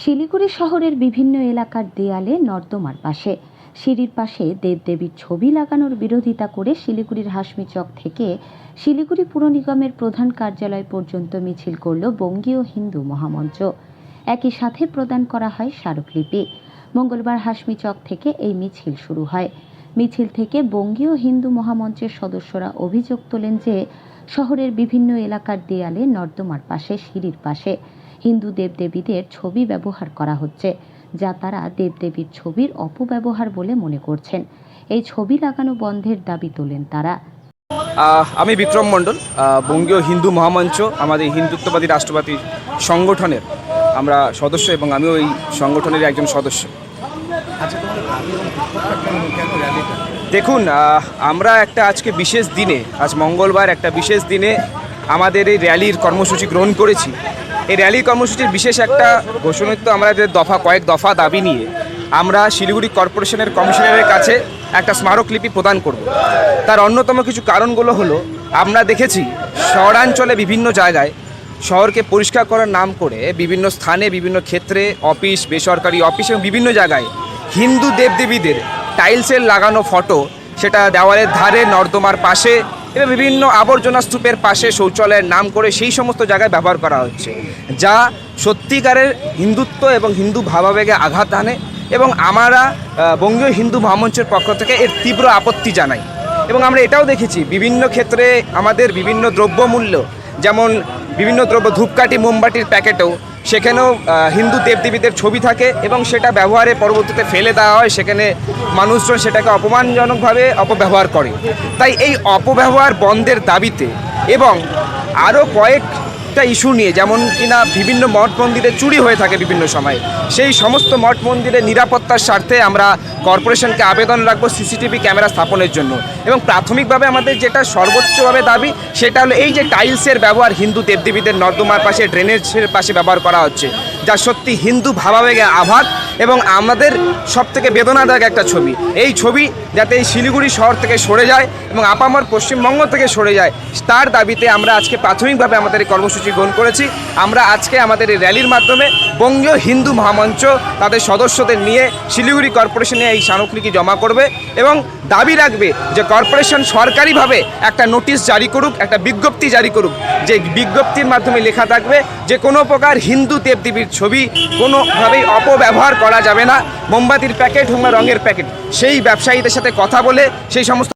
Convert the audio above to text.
শিলিগুড়ি শহরের বিভিন্ন এলাকার দেয়ালে নর্দমার পাশে। সিঁড়ির পাশে দেবদেবীর ছবি লাগানোর বিরোধিতা করে শিলিগুড়ির হাসমি চক থেকে শিলিগুড়ি পুর নিগমের প্রধান কার্যালয় পর্যন্ত মিছিল করল বঙ্গীয় হিন্দু মহামঞ্চ। একই সাথে প্রদান করা হয় স্মারকলিপি। মঙ্গলবার হাসমি চক থেকে এই মিছিল শুরু হয়। মিছিল থেকে বঙ্গীয় হিন্দু মহামঞ্চের সদস্যরা অভিযোগ তোলেন যে শহরের বিভিন্ন এলাকার দেয়ালে নর্দমার পাশে, সিঁড়ির পাশে হিন্দু দেবদেবীদের ছবি ব্যবহার করা হচ্ছে, যা তারা দেবদেবীর ছবির অপব্যবহার বলে মনে করছেন। এই ছবি লাগানো বন্ধের দাবি তোলেন তারা। আমি বিক্রম মণ্ডল বঙ্গীয় হিন্দু মহামঞ্চ, আমাদের হিন্দুত্ববাদী রাষ্ট্রবাদী সংগঠনের আমরা সদস্য এবং আমিও এই সংগঠনের একজন সদস্য। দেখুন আমরা একটা আজকে বিশেষ দিনে, আজ মঙ্গলবার একটা বিশেষ দিনে আমাদের এই র্যালির কর্মসূচি গ্রহণ করেছি। এই র্যালি কর্মসূচির বিশেষ একটা ঘোষণিত আমাদের দফা, কয়েক দফা দাবি নিয়ে আমরা শিলিগুড়ি কর্পোরেশনের কমিশনারের কাছে একটা স্মারকলিপি প্রদান করব। তার অন্যতম কিছু কারণগুলো হলো, আমরা দেখেছি শহরাঞ্চলে বিভিন্ন জায়গায় শহরকে পরিষ্কার করার নাম করে বিভিন্ন স্থানে বিভিন্ন ক্ষেত্রে, অফিস, বেসরকারি অফিস এবং বিভিন্ন জায়গায় হিন্দু দেবদেবীদের টাইলসের লাগানো ফটো, সেটা দেওয়ালের ধারে, নর্দমার পাশে এবং বিভিন্ন আবর্জনা স্তূপের পাশে শৌচালয়ের নাম করে সেই সমস্ত জায়গায় ব্যবহার করা হচ্ছে, যা সত্যিকারের হিন্দুত্ব এবং হিন্দু ভাবাবেগে আঘাত আনে এবং আমরা বঙ্গীয় হিন্দু মহামঞ্চের পক্ষ থেকে এর তীব্র আপত্তি জানাই। এবং আমরা এটাও দেখেছি, বিভিন্ন ক্ষেত্রে আমাদের বিভিন্ন দ্রব্যমূল্য, যেমন বিভিন্ন দ্রব্য, ধূপকাঠি, মোমবাতির প্যাকেটেও সেখানেও হিন্দু দেবদেবীদের ছবি থাকে এবং সেটা ব্যবহারে পরবর্তীতে ফেলে দেওয়া হয়। সেখানে মানুষজন সেটাকে অপমানজনকভাবে অপব্যবহার করে। তাই এই অপব্যবহার বন্ধের দাবিতে এবং আরও কয়েকটা ইস্যু নিয়ে, যেমন কিনা বিভিন্ন মঠ মন্দিরে চুরি হয়ে থাকে বিভিন্ন সময়। সেই সমস্ত মঠ মন্দিরের নিরাপত্তার স্বার্থে আমরা কর্পোরেশনকে আবেদন রাখব সিসিটিভি ক্যামেরা স্থাপনের জন্য। এবং প্রাথমিকভাবে আমাদের যেটা সর্বোচ্চভাবে দাবি, সেটা হলো এই যে টাইলসের ব্যবহার হিন্দু দেবদেবীদের নর্দমার পাশে, ড্রেনেজের পাশে ব্যবহার করা হচ্ছে। যা সত্যি হিন্দু ভাবাবেগে আঘাত। এবং আমাদের সব থেকে বেদনাদায়ক একটা ছবি। এই ছবি যাতে এই শিলিগুড়ি শহর থেকে সরে যায় এবং আপামর পশ্চিমবঙ্গ থেকে সরে যায়, তার দাবিতে আমরা আজকে প্রাথমিকভাবে আমাদের এই কর্মসূচি গ্রহণ করেছি। আমরা আজকে আমাদের এই র্যালির মাধ্যমে বঙ্গীয় হিন্দু মহামঞ্চ তাদের সদস্যদের নিয়ে শিলিগুড়ি কর্পোরেশনে এই স্মারকলিপি জমা করবে এবং দাবি রাখবে যে কর্পোরেশন সরকারিভাবে একটা নোটিশ জারি করুক, একটা বিজ্ঞপ্তি জারি করুক। যে বিজ্ঞপ্তির মাধ্যমে লেখা থাকবে যে কোনো প্রকার হিন্দু দেবদেবীর ছবি কোনোভাবেই অপব্যবহার করা যাবে না। মোমবাতির প্যাকেট হোমা রঙের প্যাকেট, সেই ব্যবসায়ীদের সাথে কথা বলে সেই সমস্ত